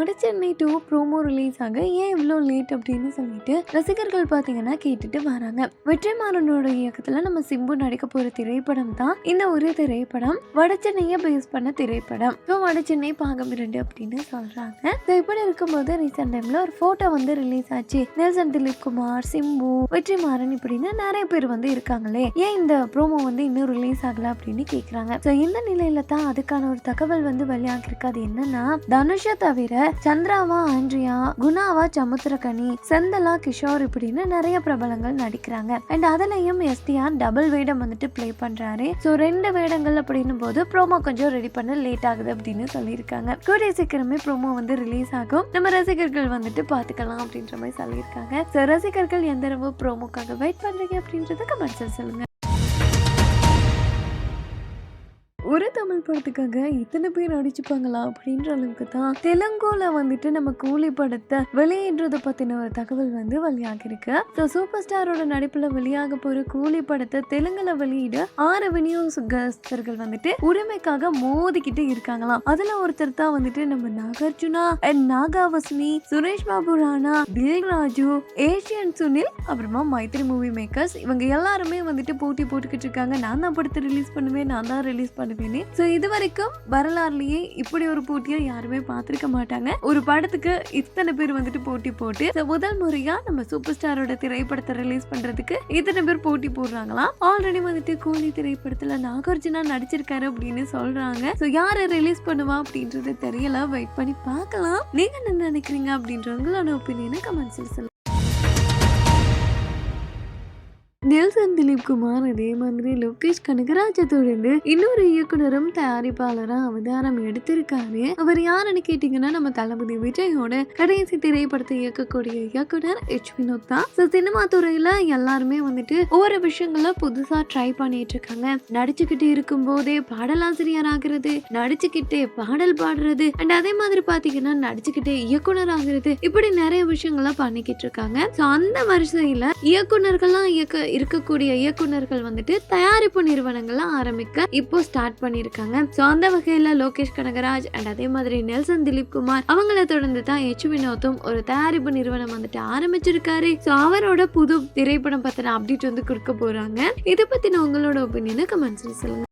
Vada Chennai two promo release ஆக ஏன் இவ்வளோ லேட் அப்படின்னு சொல்லிட்டு ரசிகர்கள் பார்த்தீங்கன்னா கேட்டுட்டு வராங்க. வெற்றிமாறனோட இயக்கத்தில் நம்ம சிம்பு நடிக்க போகிற திரைப்படம் தான் இந்த ஒரு திரைப்படம். வடச்சென்னையை பேஸ் பண்ண திரைப்படம். ஸோ வடச்சென்னை பாகம் இரண்டு அப்படின்னு சொல்கிறாங்க ஸோ இப்படி இருக்கும்போது ரீசெண்ட் டைமில் ஒரு ஃபோட்டோ வந்து ரிலீஸ் ஆச்சு. நெல்சன் திலீப் குமார் சிம்பு வெற்றிமாறன் இப்படின்னு நிறைய பேர் வந்து இருக்காங்களே. ஏன் இந்த ப்ரோமோ வந்து இன்னும் ரிலீஸ் ஆகல அப்படின்னு கேட்குறாங்க ஸோ இந்த நிலையில தான் அதுக்கான ஒரு தகவல் வந்து வெளியாகிருக்கு அது என்னன்னா தனுஷை தவிர சந்திராவா ஆண்ட்ரியா குணாவா சமுத்திரகனி செந்தலா கிஷோர் இப்படின்னு நிறைய பிரபலங்கள் நடிக்கிறாங்க. அண்ட் அதுலயும் எஸ்டிஆர் டபுள் வேடம் வந்துட்டு ப்ளே பண்றாரு. ஸோ ரெண்டு வேடங்கள் அப்படின்னும் போது ப்ரோமோ கொஞ்சம் ரெடி பண்ண லேட் ஆகுது அப்படின்னு சொல்லியிருக்காங்க. கூடிய சீக்கிரமே ப்ரோமோ வந்து ரிலீஸ் ஆகும். நம்ம ரசிகர்கள் வந்துட்டு பார்த்துக்கலாம் அப்படின்ற மாதிரி சொல்லியிருக்காங்க. ஸோ ரசிகர்கள் எந்த அளவு ப்ரோமோக்காக வெயிட் பண்றீங்க அப்படின்றத கமெண்ட்ஸில் சொல்லுங்க. ஒரு தமிழ் படத்துக்காக இத்தனை பேர் நடிச்சுப்பாங்களா அப்படின்ற அளவுக்கு தான் தெலுங்குல வந்துட்டு நம்ம கூலி படத்தை வெளியிடுறத பத்தின ஒரு தகவல் வந்து வெளியாகிருக்கு ஸோ சூப்பர் ஸ்டாரோட நடிப்புல வெளியாக போற கூலி படத்தை தெலுங்குல வெளியிட ஆறு விநியோகஸ்தர்கள் வந்துட்டு உரிமைக்காக மோதிக்கிட்டு இருக்காங்களாம். அதுல ஒருத்தர் தான் வந்துட்டு நம்ம நாகார்ஜுனா அண்ட் நாகாவசினி சுரேஷ் பாபு ராணா தில் ராஜு ஏஷியன் சுனில் அப்புறமா மைத்ரி மூவி மேக்கர்ஸ் இவங்க எல்லாருமே வந்துட்டு போட்டி போட்டுக்கிட்டு இருக்காங்க. நான் தான் படத்தை ரிலீஸ் பண்ணுவேன் நான் தான் ரிலீஸ் பண்ணுவேன். பண்ணுவேன்னு ஸோ இது வரைக்கும் வரலாறுலயே இப்படி ஒரு போட்டியை யாருமே பார்த்திருக்க மாட்டாங்க. ஒரு படத்துக்கு இத்தனை பேர் வந்துட்டு போட்டி போட்டு முதல் முறையா நம்ம சூப்பர் ஸ்டாரோட திரைப்படத்தை ரிலீஸ் பண்றதுக்கு இத்தனை பேர் போட்டி போடுறாங்களாம் ஆல்ரெடி வந்துட்டு கோலி திரைப்படத்துல நாகார்ஜுனா நடிச்சிருக்காரு அப்படின்னு சொல்றாங்க. ஸோ யாரை ரிலீஸ் பண்ணுவா அப்படின்றது தெரியல. வெயிட் பண்ணி பார்க்கலாம். நீங்க என்ன நினைக்கிறீங்க அப்படின்றவங்களோட ஒப்பீனியனை கமெண்ட்ஸில் சொல்லுங்க நெல்சன் திலீப் குமார் அதே மாதிரி லோகேஷ் கனகராஜை தொடர்ந்து இன்னொரு இயக்குனரும் தயாரிப்பாளராக அவதாரம் எடுத்திருக்காரு. அவர் யாருன்னு கேட்டீங்கன்னா நம்ம தளபதி விஜயோட கடைசி திரைப்படத்தை இயக்கக்கூடிய இயக்குனர் எச் வினோத் தான். ஸோ சினிமா துறையில எல்லாருமே வந்துட்டு ஒவ்வொரு விஷயங்கள புதுசா ட்ரை பண்ணிட்டு இருக்காங்க. நடிச்சுக்கிட்டு இருக்கும் போதே பாடலாசிரியர் ஆகிறது நடிச்சுக்கிட்டே பாடல் பாடுறது அண்ட் அதே மாதிரி பாத்தீங்கன்னா நடிச்சுக்கிட்டே இயக்குனர் ஆகிறது இப்படி நிறைய விஷயங்களை பண்ணிக்கிட்டு இருக்காங்க. ஸோ அந்த வரிசையில இயக்குனர்கள்லாம் இயக்க இருக்கக்கூடிய இயக்குனர்கள் வந்துட்டு தயாரிப்பு நிறுவனங்கள்லாம் ஆரம்பிக்க இப்போ ஸ்டார்ட் பண்ணியிருக்காங்க. ஸோ அந்த வகையில் லோகேஷ் கனகராஜ் அண்ட் அதே மாதிரி நெல்சன் திலீப் குமார் அவங்கள தொடர்ந்து தான் எச் வினோத்தும் ஒரு தயாரிப்பு நிறுவனம் வந்துட்டு ஆரம்பிச்சிருக்காரு. ஸோ அவரோட புது திரைப்படம் பத்தின அப்டேட் வந்து கொடுக்க போறாங்க. இதை பத்தின உங்களோட ஒப்பீனியனை கமெண்ட்ஸ்ல சொல்லுங்க.